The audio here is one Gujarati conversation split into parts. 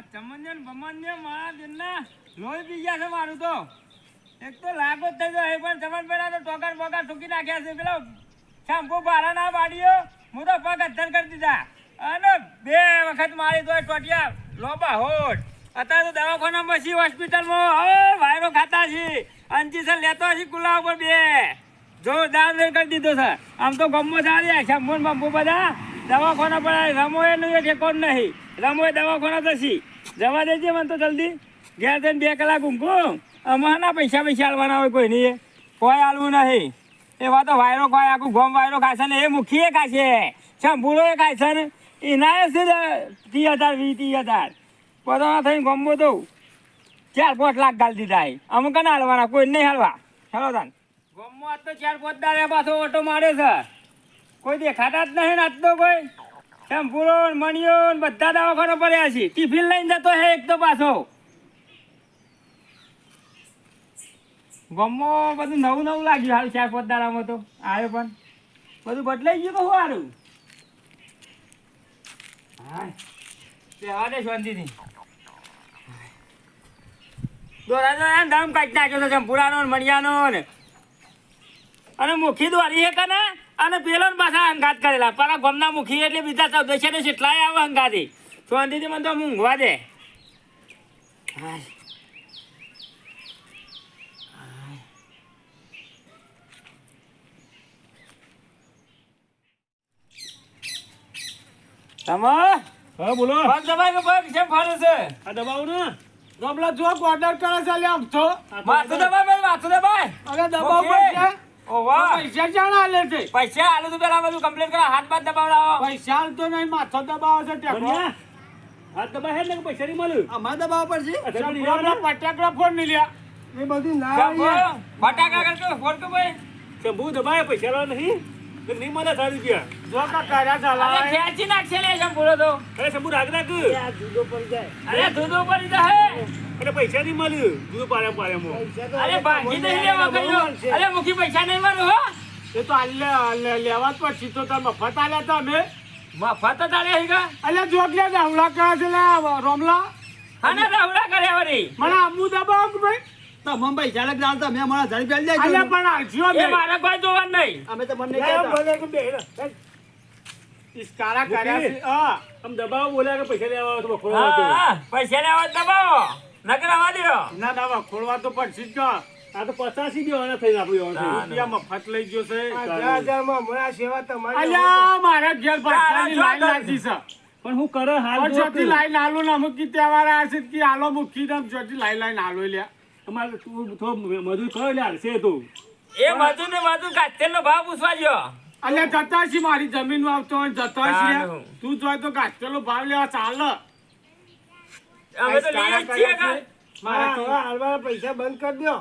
આ ચમનને ને મારા દિલના લોહી પી ગયા છે મારું તો. એક તો લાગો જ થઈ ગયો એ પણ પહેલાં તો ટોકર બોકર ટૂંકી નાખ્યા છે. પેલો શેમ્પુ ભારા ના પાડ્યો હું તો પગ અધ્ધર કરી દીધા. અને બે વખત મારી તો ટોટિયા લોબા હોટ અત્યારે તો દવાખાનામાં છી હોસ્પિટલમાં, હવે વાયરો ખાતા છે અંજીસર લેતો છે કુલા ઉપર બે. જોરદાર દર કરી દીધો છે. આમ તો ગમો ચાલે શંભુ બંબુ બધા. દવાખાના પડાય રમો એ નહીં રમો એ દવાખાના તો જવા દેજે મને તો જલ્દી. ઘેર જઈને બે કલાક ઊંઘું. અમારા પૈસા પૈસા આલવાના હોય કોઈ નહીં કોઈ આલવું નહીં. એવા તો વાયરો ખાય, આખું ગોમ વાયરો છે ને એ મુખીએ ખાય છે. શંભુડો એ છે ને. એના છે ત્રીસ હજાર, વીસ, ત્રીસ હજાર. પોતાના થઈને ગમો તો ચાર પાંચ લાખ ગાલ દીધા એ અમુક ના હાલવાના કોઈ નહીં હાલવા હેલો તાન. ગમો આજ તો ચાર પાંચ દાડે પાછો ઓટો મારે છે. કોઈ દેખાતા જ નહીં ને આજ તો કોઈ. શેમ્પૂરો મણિયો બધા દવાખાનો પડ્યા છે. ટિફિન લઈને જતો હે એક તો પાછો. ગમો, બધું નવું નવું લાગ્યું હાલ ચાર પાંચ તો. આવ્યો પણ. બધું બદલાઈ ગયું કહું સારું હાય બેહવા દે શાંતિથી. દોરાનો એમ દામ કાઢી નાખ્યો છે ચંપુરાનો મણિયાનો અને મુખી દ્વારી હે કને અને પેલો પાછા હંગાત કરેલા. પેલા ગમના મુખી એટલે બીજા ચૌદશે ને કેટલાય આવે હંગાથી શાંતિથી મને તો ઊંઘવા દે. હા બોલો. પગ દબાઈ કે પગ કેમ ફરે છે આ દબાવો ને. ગમલા જો ઓર્ડર કરે છે લે આમ તો. માથું ભાઈ માથું દબાય. અરે દબાવ વાહ પૈસા જાણા લે છે. પૈસા આલુ તો પેલા બધું કમ્પ્લીટ કરો હાથ બાદ દબાવડાવો. પૈસા તો નહીં માથો દબાવ છે ટેકો? હાથ દબા હે ને પૈસા નહીં અમાર દબાવ પડશે? પટાકડા ફોન નહીં લ્યા. એ બધું ના શંભુ, કરતો ફોન તો ભાઈ. શંભુ દબાય પૈસા નહીં? તો નહીં મળે તારા રૂપિયા? જો કા કર્યા અરે ચલાવે ખેંચી નાખશે લે શંભુડો તો. અરે શંભુ રાગ રાખ. જુદો પડી જાય. અરે અરે પૈસા નહીં મળ્યું જુદું પાડ્યા પાડ્યામાં અરે ભાગી નહીં લેવા અરે મુખી પૈસા નહીં મારું હો. એ તો આલે લેવા જ પછી તો તમે મફત આલ્યા તમે મફત જ આલ્યા કા અલ્યા જોગલે દાવલા કરે છે લે રોમલા. અને રાવડા કર્યા વળી. મને આબુ દબાવ ભાઈ? મેં હજાર અલ્યા પણ આલજો એ મારા કોઈ જોવાનું નહીં. અમે તો મને કહેતા. ઇસ્કારા કર્યા છે. હા આમ દબાવો બોલ્યા કે પૈસા લેવા આવો તો બખોડો હા હા, પૈસા લેવા દબાવો. નકર આવવા દ્યો. ના ના ખોલવા તો પડશે જ આ તો પચાસી દેવાના થઈને આપણું રૂપિયા મફત લઈ ગયો છે. છે. અલ્યા મારા ઘેર પૈસાની લાઈન લાગી છે. પણ હું કરે હાલ પણ લાઈન આલો ને અમુક કી તહેવાર હશે કે આલો મૂકી દમ જ્યોતિ લાઈન લાઈન આલો લ્યા. અમારે તું થોડું મજૂર કરો તો એ મજૂર ને મજૂર કાસ્તેલનો ભાવ પૂછવા ગયો. અલ્યા જતા છી મારી જમીનમાં આવતો હોય જતા છે તું જોય તો ગાંઠેલો ભાવ લેવા ચાલે. અમે તો લઈએ જ છીએ કા. મારા પૈસા બંધ કરી દો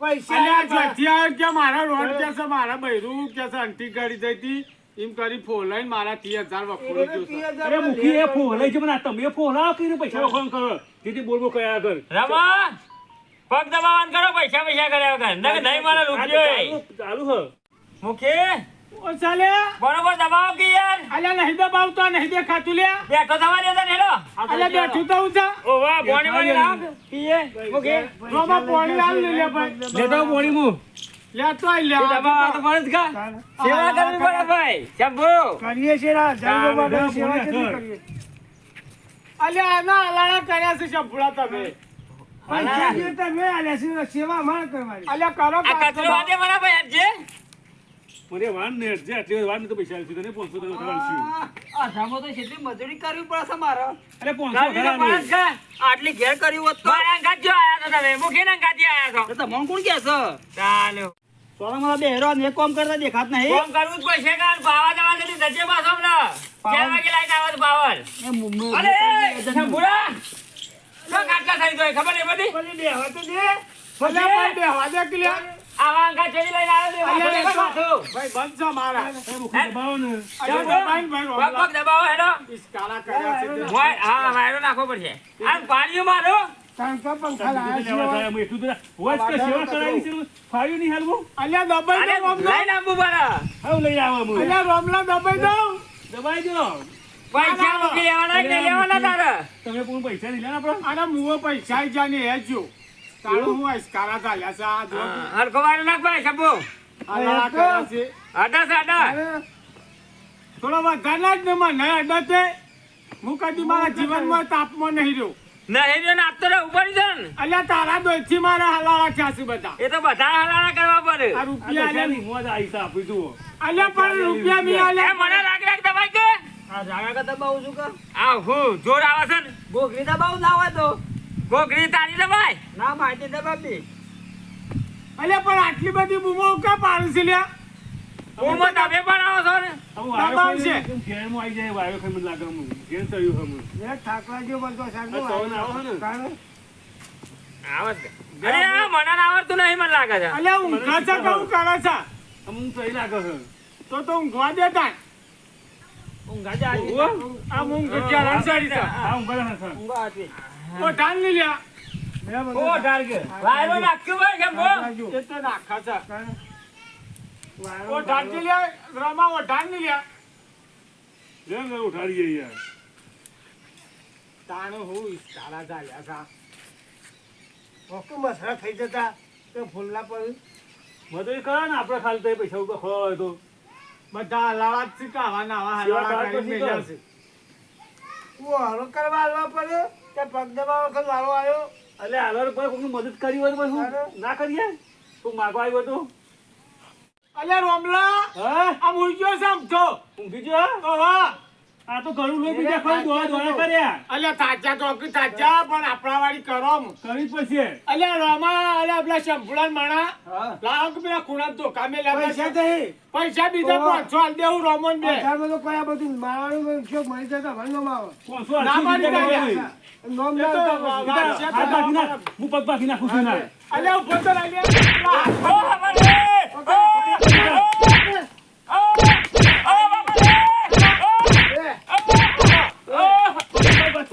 પૈસા જ્યોતિ આવે કે મારા રોડ કે છે મારા બૈરું કે છે અંટી ગાડી જઈ એમ કરી ફોલાઈને મારા ત્રીસ હજાર વખોડો અરે મુખી એ ફોલાઈ છે પણ તમે ફોલાવો કરીને પૈસા કરો? જેથી બોલ કયા આગળ? રમા પગ દબાવવાનું કરો પૈસા પૈસા કર્યા વગર. નકર નહીં તો રૂપિયો. ચાલુ- હ. મુખી? ઓ ચાલે. બરોબર દબાવો કે યાર? અલ્યા નહીં દબાવતો નહીં દેખાતું લ્યા બેઠો થવા દેતા ને હેલો. અલ્યા બેઠું તો હું છે. ઓ વાહ બોણી બોણી રાખ પીએ મુખી? રોમા પોણી આલ લે લે ભાઈ. લેતા આવું પોણી લે. તો આઈ લે તું તો પડે કા સેવા કરવી પડે ભાઈ. શંભુ. કરીએ છીએ ના જંગો સેવા કરીએ? અલ્યા આના અલાળા કર્યા છે શંભુડા તમે. આટલી વાર તો પૈસા આલશું તને 500 તને વધારે આલશું અઢારમાં તો કેટલી મજૂરી કરવી પડે છે મારે. અરે 500 કાઢી વધારે તો પડે જ આલશું. કા આટલી ઘેર કર્યું હોત તો? મારા અંગાત જો આયા તો તમે મુખી ના અંગાત આયા તો. તો તમને કોણ કહે ચાલો. સોના મારા બેહરો ને કામ કરતા દેખાત નહીં. કામ કરવું જ પડશે પાવા જવા ચાર વાગે લાઈટ આવે એ મુંબઈ અરે એ, શંભુડા શું ખાટલા થઈ ગયો ખબર નહીં બધી? પછી બેહવા તો દે. અલ્યા ભાઈ બેહવા દે કે આવા અંગાત ચડી લઈને આવ્યો તો અલ્યા, પાછો પાછું. ભાઈ બંધ છે મારા. અરે મુખી દબાવો ને અલ્યા દબાઈને ભાઈ પગ રોમલા. પગ દબાવો હેડો. ઇસ્કારા કર્યા છે હા વાયરો નાખવો પડશે. આમ પાણીઓ મારો. પંખા લેવા જાય એમ એટલું તો જ કે સેવા કરાવી છે ફાવ્યું નહીં હાલવું? અલ્યા દબાઈ દો રોમલા લઈને આવવું પડે હવે લઈ આવો અલ્યા રોમલા દબાઈ દો. દબાઈ દો. પૈસા મૂકી લેવાના? કે લેવાના તારે? તમે પણ પૈસા નહીં લેવાના આપણા? અને મુઓ પૈસા આઈ જાય ને જો. તારું હું ચાલ્યા છે આ જો. સબો આ છે. થોડો જ ને અડતે હું કદી મારા જીવનમાં તાપમાં નહીં રહ્યો. નહીં જો નાખતો રહે ઉપર છે ને. અલ્યા તારા દોઈથી મારા હલાવા થયા છે બધા. એ તો બધા હલાલા કરવા પડે. આ રૂપિયા આ આલ્યા મોજ આઈસા આપી અલ્યા પણ રૂપિયા મી એ મને લાગ લાગ દબાઈ કે આ જાગા કરતા બહુ શું આ હું જોર આવે છે ને? ગોગરી દબાવ ના હોય તો? ગોગરી તારી દબાઈ ના દબાવ પણ આટલી બધી બૂમો કા પાડું છે લ્યા? હું તમે પણ આવો છો ને? દબાવ છે. ખાઈને ઘેરમાં આઈ જાય વાયો ખાઈને લાગે અમને. ઘેર. એ આવો ને. છે અરે આ મને આવડતું નહીં મને લાગે છે. છે કે હું કરે છે? હું તો લાગે છે. તો તો ઊંઘવા દેતા હતી યાર. તાણો હું ઈસ્કારા ચાલ્યા ઓકે મસરા થઈ જતા. તો ફૂલના પર બધું કરો ને આપણે ખાલી તો એ પૈસા ઉપર ખોવા હોય તો. બધા લાળા જ છે કાવા નાવા હલાવા કરવા કરીને મેલ્યા છે. હું હાલો કરવા હાલવા પડ્યો? કે પગ દબાવ વખત લાળો આવ્યો એટલે હાલર કોઈ કોઈની મદદ કરી હોય તો શું? ના કરીએ? તું માગવા આવ્યો તો? અલ્યા રોમલા હા? આ મૂળ્યો સમજો ઊંઘી ગયો? ઓહો. આ તો ઘણું લોકો બીજા કોઈ દોડા દોડા કર્યા. અલ્યા તાજા તો કે તાજા પણ આપણા વાળી કરો કરી પછી અલ્યા રોમા અલ્યા પેલા શંભુલાન માણા. હા. લાવો કે પેલા ખૂણા ધોકા મેલ્યા પૈસા. નહીં પૈસા બીજા પાંચસો આલ દેવું રોમન બે. બજારમાં તો કયા બધું મારવાનું શોખ મળી જતા ભણવામાં આવે. કોણસો ના મારી ગયા. નોમ ના. હું પગ બાકી નાખું છું ના. અલ્યા ઊભો તો લાગ્યા. પેલા હાથ ઓ બાપા રે! ઓ! ઓ! ઓ બાપા રે! ઓ! ઓ! તો બાકી જ નાખું. આ પૈસા તો મામા ખાયા છે. ઓ બાપા રે! બચાવ! બચાવ! બચાવ! પછી. અલ્યા મારી આજે બસ મળી ઓ બાપા જાય. રે! અલ્યા અલગ લે ઢેસણો ને અલ્યા. લે, ઓ બાપા રે! લે, બસ,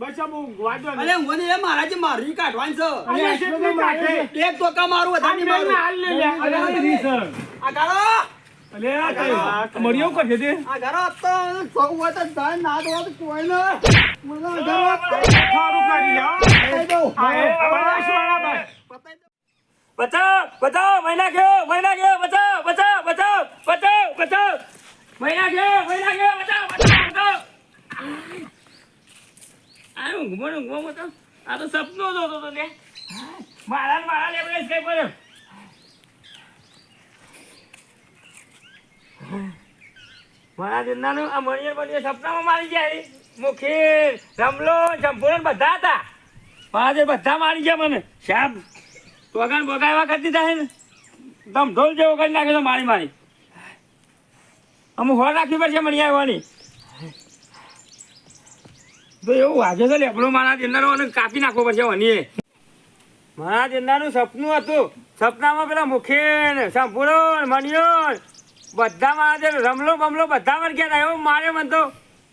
બસ આ બહુ ઊંઘવા દો ને. અલે ઊંઘવાની એ મારા જે મારી કાઢવાની છે અલ્યા કેટલી કાઢે? એક ટોકા મારું વધારે નહીં બેનને મારું હાલ લે લે. અલે અલ્યા, આ રીસ. આ ગાળો અલે આ કઈ મરિયો કરશે તે આ ગાળો તો સૌ હોય તો જાય ના તો તો કોઈ ના મને વધારે સારું કરી લે, હો. દઉં. હા, એ બનાસવાળા ભાઈ. પતાઈ દો. બચાવ બચાવ મહિના ગયો મહિના ગયો બચાવ બચાવ બચાવ બચાવ બચાવ મહિના ગયો મહિના ગયો બચાવ બચાવ બચાવ આ ઊંઘમાં ઊંઘમાં તો આ તો સપનું જોતો હતો ને મારા મારા લેવડે કઈ પડ્યો. મારા જન્નાનું આ મણિયર બળિયર સપનામાં મારી ગયા. મુખી રમલો જંભુરન બધા હતા. મારા બધા મારી ગયા મને. સાહેબ વગાન બગાડવા કરતી થાય ને. તમ ઢોલ જેવો કરી નાખે તો મારી મારી. અમુક હોર રાખવી પડશે મણી આવવાની તો એવું વાગે છે લેપડો મારા દિનદારો અને કાપી નાખવો પડશે વનીએ મારા દિનદારનું સપનું હતું. સપનામાં પેલા મુખે સંપૂર્ણ સંપૂરો મણિયો બધા મારા રમલો બમલો બધા મર ગયા એવું મારે મન તો.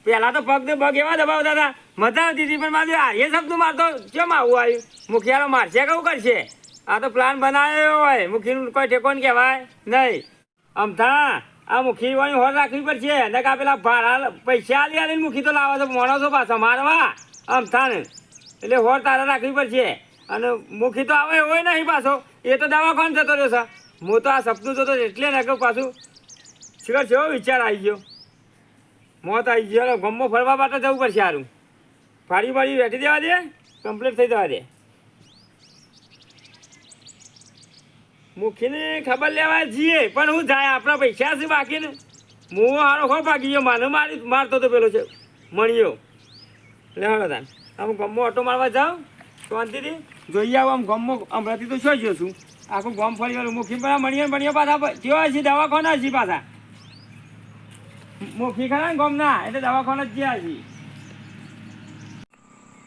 પહેલા તો પગ ને પગ એવા દબાવતા હતા. મજા આવતી પણ મારે આ એ સપનું મારતો. કેમ આવું આવ્યું? મુખિયારો મારશે કેવું કરશે? આ તો પ્લાન બનાવ્યો હોય. મુખીનું કોઈ ઠેકોન કહેવાય નહીં. અમથા આ મુખી વાણી હોર રાખવી પડશે. ને કા પેલા ભાડા પૈસા આલી આલીને મુખી તો લાવે છે. માણસો પાછા મારવા. આમ થાને. એટલે હોર તારે રાખવી પડશે. અને મુખી તો આવે હોય નહીં પાછો. એ તો દવાખાન જતો રહ્યો છે. હું તો આ સપનું જોતો એટલે ને કહું પાછું શિખર કેવો વિચાર આવી ગયો. મોત આવી ગયો. ગમો ફરવા માટે જવું પડશે સારું ફાડી ફાડી બેઠી દેવા દે. કમ્પ્લીટ થઈ જવા દે. મુખીને ખબર લેવા જઈએ. પણ હું જાય આપણા પૈસા છે બાકી ને હું હારો હો ભાગી ગયો. મને મારી મારતો તો પેલો છે. મણિયો. લે હાલો તાન. આમ ગમો ઓટો મારવા જાઉં શાંતિથી. જોઈ આવો આમ ગમો. હમણાંથી તો શું છું. આખું ગમ ફરી ગયેલું. મુખી પણ મણિયો મણિયો પાછા કેવા છે? દવાખાના છે પાછા. મુખી ખરા ને ગમ ના એટલે દવાખાના જ ગયા છે